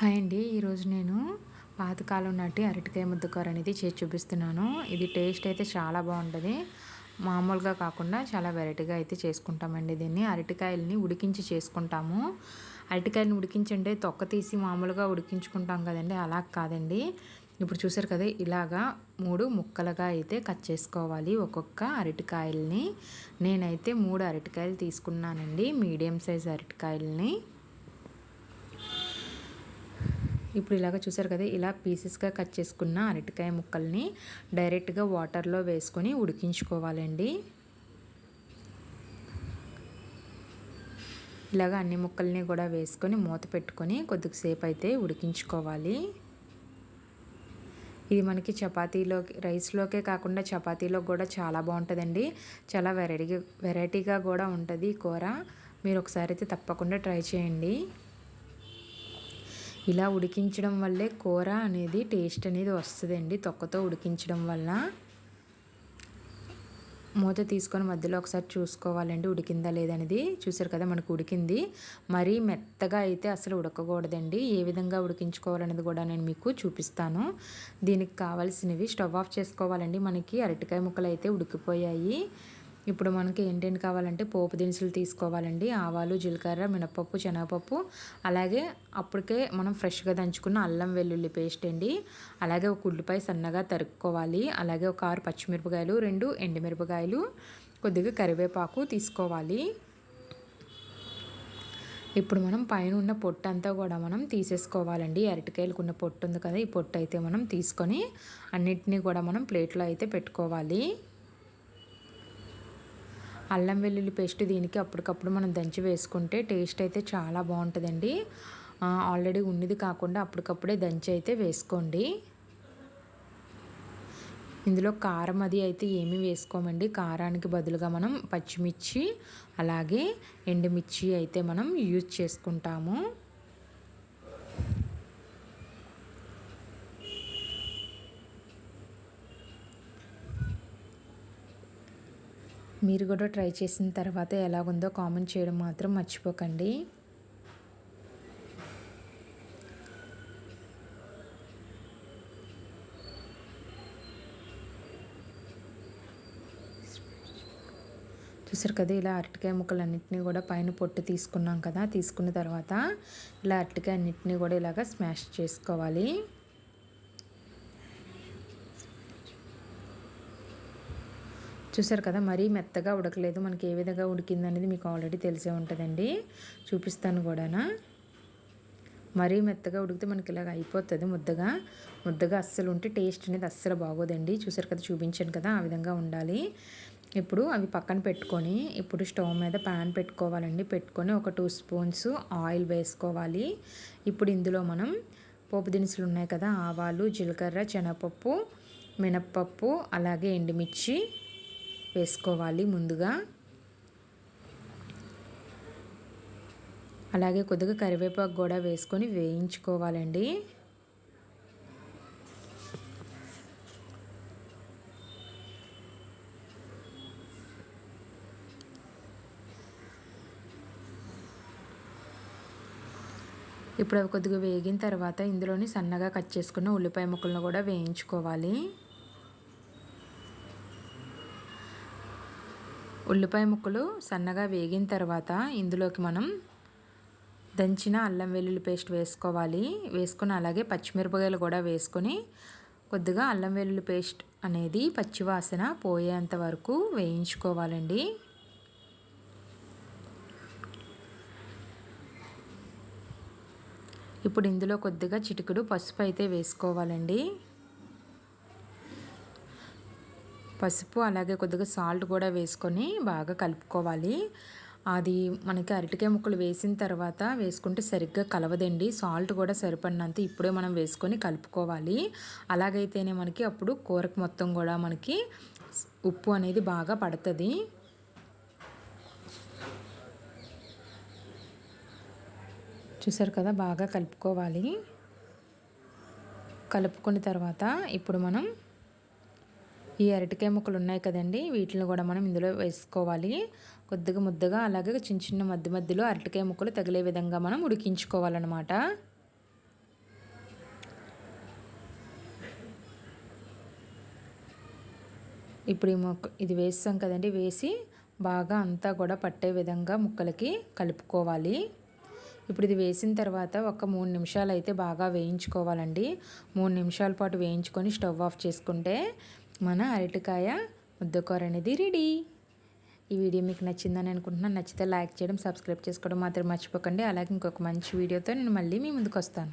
Hi అండి. ఈరోజు నేను పాతకాలం నాటి అరటికాయ ముద్దకూర అనేది చేసి చూపిస్తున్నాను. ఇది టేస్ట్ అయితే చాలా బాగుంటుంది. మామూలుగా కాకుండా చాలా వెరైటీగా అయితే చేసుకుంటామండి దీన్ని. అరటికాయలని ఉడికించి చేసుకుంటాము. అరటికాయలని ఉడికించండి తొక్క తీసి మామూలుగా ఉడికించుకుంటాం కదండి. అలా కాదండి. ఇప్పుడు చూసారు కదా ఇలాగా మూడు ముక్కలుగా అయితే కట్ చేసుకోవాలి ఒక్కొక్క అరటికాయలని. నేనైతే మూడు అరటికాయలు తీసుకున్నానండి. మీడియం సైజ్ అరటికాయలని. ఇప్పుడు ఇలాగ చూసారు కదా ఇలా పీసెస్గా కట్ చేసుకున్న అరటికాయ ముక్కల్ని డైరెక్ట్గా వాటర్లో వేసుకొని ఉడికించుకోవాలండి. ఇలాగ అన్ని ముక్కల్ని కూడా వేసుకొని మూత పెట్టుకొని కొద్దిసేపు అయితే ఉడికించుకోవాలి. ఇది మనకి చపాతీలోకి రైస్లోకే కాకుండా చపాతీలో కూడా చాలా బాగుంటుందండి. చాలా వెరైటీగా వెరైటీగా కూడా ఉంటుంది కూర. మీరు ఒకసారి అయితే తప్పకుండా ట్రై చేయండి. ఇలా ఉడికించడం వల్లే కూర అనేది టేస్ట్ అనేది వస్తుందండి. తొక్కతో ఉడికించడం వల్ల. మూత తీసుకొని మధ్యలో ఒకసారి చూసుకోవాలండి. ఉడికిందా లేదనేది చూసారు కదా మనకు ఉడికింది. మరీ మెత్తగా అయితే అసలు ఉడకకూడదండి. ఏ విధంగా ఉడికించుకోవాలనేది కూడా నేను మీకు చూపిస్తాను. దీనికి కావాల్సినవి స్టవ్ ఆఫ్ చేసుకోవాలండి. మనకి అరటికాయ ముక్కలు అయితే ఉడికిపోయాయి. ఇప్పుడు మనకి ఏంటేంటి కావాలంటే పోపు దినుసులు తీసుకోవాలండి. ఆవాలు జీలకర్ర మినపప్పు శనగపప్పు. అలాగే అప్పటికే మనం ఫ్రెష్గా దంచుకున్న అల్లం వెల్లుల్లి పేస్ట్ అండి. అలాగే ఒక ఉల్లిపాయ సన్నగా తరుక్కోవాలి. అలాగే ఒక ఆరు పచ్చిమిరపకాయలు రెండు ఎండుమిరపకాయలు కొద్దిగా కరివేపాకు తీసుకోవాలి. ఇప్పుడు మనం పైన ఉన్న పొట్టు అంతా కూడా మనం తీసేసుకోవాలండి. అరటికాయలకు ఉన్న పొట్టు ఉంది కదా ఈ పొట్టు అయితే మనం తీసుకొని అన్నిటినీ కూడా మనం ప్లేట్లో అయితే పెట్టుకోవాలి. అల్లం వెల్లుల్లి పేస్ట్ దీనికి అప్పటికప్పుడు మనం దంచి వేసుకుంటే టేస్ట్ అయితే చాలా బాగుంటుందండి. ఆల్రెడీ ఉన్నది కాకుండా అప్పటికప్పుడే దంచి అయితే వేసుకోండి. ఇందులో కారం అది అయితే ఏమీ వేసుకోమండి. కారానికి బదులుగా మనం పచ్చిమిర్చి అలాగే ఎండుమిర్చి అయితే మనం యూజ్ చేసుకుంటాము. మీరు కూడా ట్రై చేసిన తర్వాత ఎలాగుందో కామెంట్ చేయడం మాత్రం మర్చిపోకండి. చూసారు కదా ఇలా అరటికాయ ముక్కలన్నింటినీ కూడా పైన పొట్టు తీసుకున్నాం కదా తీసుకున్న తర్వాత ఇలా అరటికాయ అన్నింటినీ కూడా ఇలాగ స్మాష్ చేసుకోవాలి. చూసారు కదా మరీ మెత్తగా ఉడకలేదు. మనకి ఏ విధంగా ఉడికింది అనేది మీకు ఆల్రెడీ తెలిసే ఉంటుందండి. చూపిస్తాను కూడానా. మరీ మెత్తగా ఉడికితే మనకి ఇలాగ అయిపోతుంది ముద్దగా. ముద్దగా అస్సలు ఉంటే టేస్ట్ అనేది అస్సలు బాగోదండి. చూసారు కదా చూపించాను కదా ఆ విధంగా ఉండాలి. ఇప్పుడు అవి పక్కన పెట్టుకొని ఇప్పుడు స్టవ్ మీద ప్యాన్ పెట్టుకోవాలండి. పెట్టుకొని ఒక టూ స్పూన్స్ ఆయిల్ వేసుకోవాలి. ఇప్పుడు ఇందులో మనం పోపు దినుసులు ఉన్నాయి కదా ఆవాలు జీలకర్ర శనగపప్పు మినప్పప్పు అలాగే ఎండుమిర్చి వేసుకోవాలి ముందుగా. అలాగే కొద్దిగా కరివేపాకు కూడా వేసుకొని వేయించుకోవాలండి. ఇప్పుడు అవి కొద్దిగా వేగిన తర్వాత ఇందులోని సన్నగా కట్ చేసుకున్న ఉల్లిపాయ ముక్కలను కూడా వేయించుకోవాలి. ఉల్లిపాయ ముక్కలు సన్నగా వేగిన తర్వాత ఇందులోకి మనం దంచిన అల్లం వెల్లుల్లి పేస్ట్ వేసుకోవాలి. వేసుకుని అలాగే పచ్చిమిరపకాయలు కూడా వేసుకొని కొద్దిగా అల్లం వెల్లుల్లి పేస్ట్ అనేది పచ్చివాసన పోయేంత వరకు వేయించుకోవాలండి. ఇప్పుడు ఇందులో కొద్దిగా చిటికుడు పసుపు అయితే వేసుకోవాలండి. పసుపు అలాగే కొద్దిగా సాల్ట్ కూడా వేసుకొని బాగా కలుపుకోవాలి. అది మనకి అరటికాయ ముక్కలు వేసిన తర్వాత వేసుకుంటే సరిగ్గా కలవదండి. సాల్ట్ కూడా సరిపడినంత ఇప్పుడే మనం వేసుకొని కలుపుకోవాలి. అలాగైతేనే మనకి అప్పుడు కూరకు మొత్తం కూడా మనకి ఉప్పు అనేది బాగా పడుతుంది. చూసారు కదా బాగా కలుపుకోవాలి. కలుపుకున్న తర్వాత ఇప్పుడు మనం ఈ అరటికాయ ముక్కలు ఉన్నాయి కదండి వీటిని కూడా మనం ఇందులో వేసుకోవాలి. కొద్దిగా ముద్దగా అలాగే చిన్న చిన్న మధ్య మధ్యలో అరటికాయ ముక్కలు తగిలే విధంగా మనం ఉడికించుకోవాలన్నమాట. ఇప్పుడు ఈ ముక్క ఇది వేస్తాం కదండి వేసి బాగా అంతా కూడా పట్టే విధంగా ముక్కలకి కలుపుకోవాలి. ఇప్పుడు ఇది వేసిన తర్వాత ఒక మూడు నిమిషాలు అయితే బాగా వేయించుకోవాలండి. మూడు నిమిషాల పాటు వేయించుకొని స్టవ్ ఆఫ్ చేసుకుంటే మన అరటికాయ ముద్దకూర అనేది రెడీ. ఈ వీడియో మీకు నచ్చిందని అనుకుంటున్నాను. నచ్చితే లైక్ చేయడం సబ్స్క్రైబ్ చేసుకోవడం మాత్రం మర్చిపోకండి. అలాగే ఇంకొక మంచి వీడియోతో నేను మళ్ళీ మీ ముందుకు వస్తాను.